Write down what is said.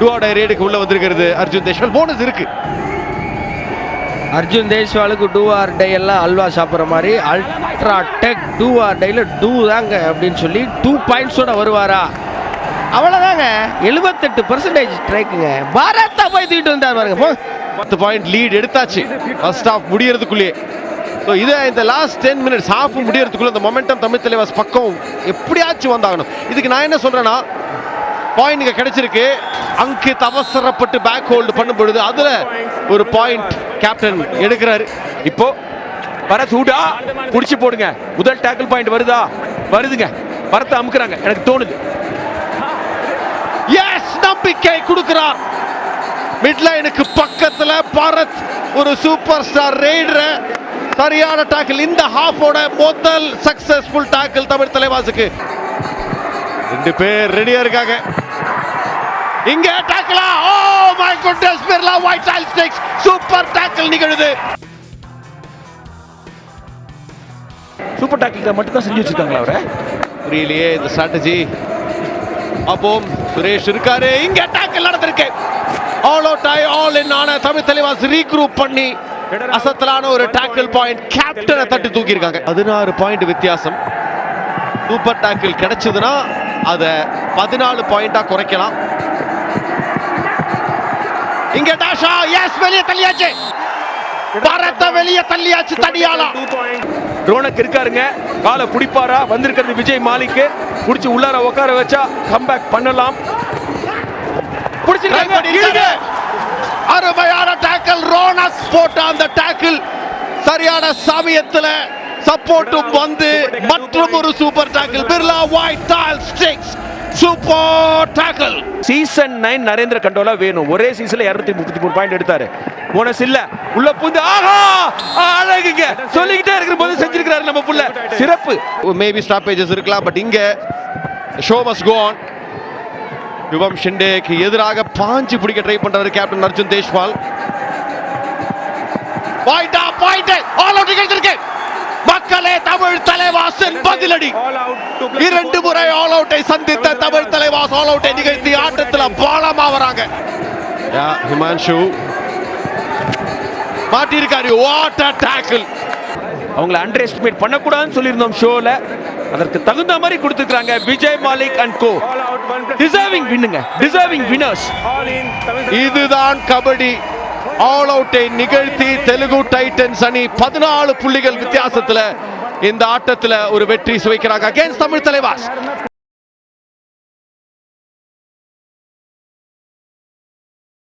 டூஆர் tie ரேடுக்கு உள்ள வந்திருக்கிறது Arjun Deshwal. Bonus இருக்கு. அர்ஜுன் தேஷ்வாலுக்கு டூ ஆர் டே எல்லாம் அல்வா சாப்பிட்ற மாதிரி அல்ட்ரா டெக் டூ ஆர் டேல டூ தாங்க அப்படின்னு சொல்லி டூ பாயிண்ட்ஸோட வருவாரா? அவ்வளோதாங்க எழுபத்தெட்டு பர்சன்டேஜ் ஸ்ட்ரைக்குங்க பாரத்தா போய் தூக்கிட்டு வந்தார் பாருங்க. பத்து பாயிண்ட் லீட் எடுத்தாச்சு. ஃபர்ஸ்ட் ஹாஃப் முடியறதுக்குள்ளேயே ஸோ இதை இந்த லாஸ்ட் டென் மினிட்ஸ் ஹாஃப் முடியறதுக்குள்ள இந்த மொமெண்டம் தமிழ் தலைவாஸ் பக்கம் எப்படியாச்சும் வந்தாகணும். இதுக்கு நான் என்ன சொல்றேன்னா பாயிண்ட் இங்க கிடைச்சிருக்கு. அங்கித் அவசரப்பட்டு பேக் ஹோல்டு பண்ணும் பொழுது அதுல ஒரு பாயிண்ட் கேப்டன் எடுக்கிறாரு. இப்போ பரத் ஹூடா புடிச்சு போடுங்க. முதல் டேக்கிள் பாயிண்ட் வருதா? வருதுங்க. பரத்தை அமுக்குறாங்க. எனக்கு தோணுது. எஸ் நம்பிக்கை கொடுக்கிறார். மிட்லைனுக்கு பக்கத்துல பாரத் ஒரு சூப்பர் ஸ்டார் ரெய்டர் சரியான டாக்கிள் இந்த ஹாஃபோட முதல் சக்சஸ்ஃபுல் டாக்கிள் தமிழ் தலைவாசுக்கு. ரெண்டு பேர் ரெடியா இருக்காங்க. இங்க டாக்கிளா oh my goodness Birla white சாயில் ஸ்டிக்ஸ் சூப்பர் டாக்கிள் நிகழுது. சூப்பர் டேக்கிள் மட்டும் தான் செஞ்சு வச்சிருக்காங்களா அவரை? புரியலையே இந்த ஸ்ட்ராட்டஜி அப்போ சுரேஷ் இருக்காரு. இங்க டாக்கிள் நடந்திருக்கு. ஆல் அவுட் ஆய் ஆல் இன் ஆன தமிழ் தலைவாஸ் ரீக்ரூப் பண்ணி அசத்தலான ஒரு டாக்கிள் பாயிண்ட் கேப்டனை தட்டி தூக்கி இருக்காங்க பதினாறு பாயிண்ட் வித்தியாசம். சூப்பர் டாக்கிள் கிடைச்சதுன்னா அதை பதினாலு பாயிண்டா குறைக்கலாம். இங்க டாஷா எஸ் வெளியே தள்ளியாச்சு. பாரத வெளியே தள்ளியாச்சு தடியாளா ரோனக் இருக்காருங்க காலை பிடிப்பாரா வந்திருக்கிறது விஜய் மாலிக்கு. பிடிச்சி உள்ளார உட்கார வச்சா கம்பேக் பண்ணலாம். பிடிச்சிருக்காங்க. அருமையான டாக்கிள் ரோனஸ் போட்ட அந்த டாக்கிள் சரியான சமயத்துல சப்போர்ட்டும் வந்து மற்றும் ஒரு சூப்பர் டாக்கிள் பிர்லா ஒயிட் டால் sticks super tackle season nine Narendra Kandola வேணும் ஒரே சீசன்ல இருநூத்தி முப்பத்தி மூணு பாயிண்ட் எடுத்தாரு. போனஸ் இல்ல. உள்ள புந்து ஆஹா! அழகுங்க. சொல்லிக்கிட்டே இருக்கிற போது செஞ்சிருக்கிறாரு நம்ம புள்ள. சிறப்பு. மேபி ஸ்டாப்பேஜஸ் இருக்கலாம் பட் இங்க ஷோ மஸ் கோ ஆன் யுவம் ஷிண்டேக்கு எதிராக பாஞ்சு பிடிக்க ட்ரை பண்றாரு கேப்டன் அர்ஜுன் தேஷ்வால் பாயிண்டா பாயிண்ட் ஆல் அவுட் நிகழ்ந்திருக்கு மக்களே தமிழ் தலைவாசன் பதிலடி. இரண்டு முறை ஆல் அவுட்டை சந்தித்த தலைவாஸ் ஆல் அவுட்டை நிகழ்த்தி ஆட்டத்துல பாலமா வராங்க. யா ஹிமான்ஷு. மாட்டிருக்காரு வாட் அ டாக்கிள் அவங்கள அண்டர் எஸ்டிமேட் பண்ணக்கூடாதுன்னு சொல்லியிருந்தோம் ஷோல அதற்கு தகுந்த மாதிரி கொடுத்துருக்காங்க Vijay Malik and co. Deserving வின்னுங்க deserving winners இதுதான் கபடி. ஆல் அவுட்டை நிகழ்த்தி தெலுங்கு டைட்டன்ஸ் அணி பதினாலு புள்ளிகள் வித்தியாசத்துல இந்த ஆட்டத்துல ஒரு வெற்றி சுவைக்கிறாங்க அகேன்ஸ்ட் தமிழ் தலைவாஸ்.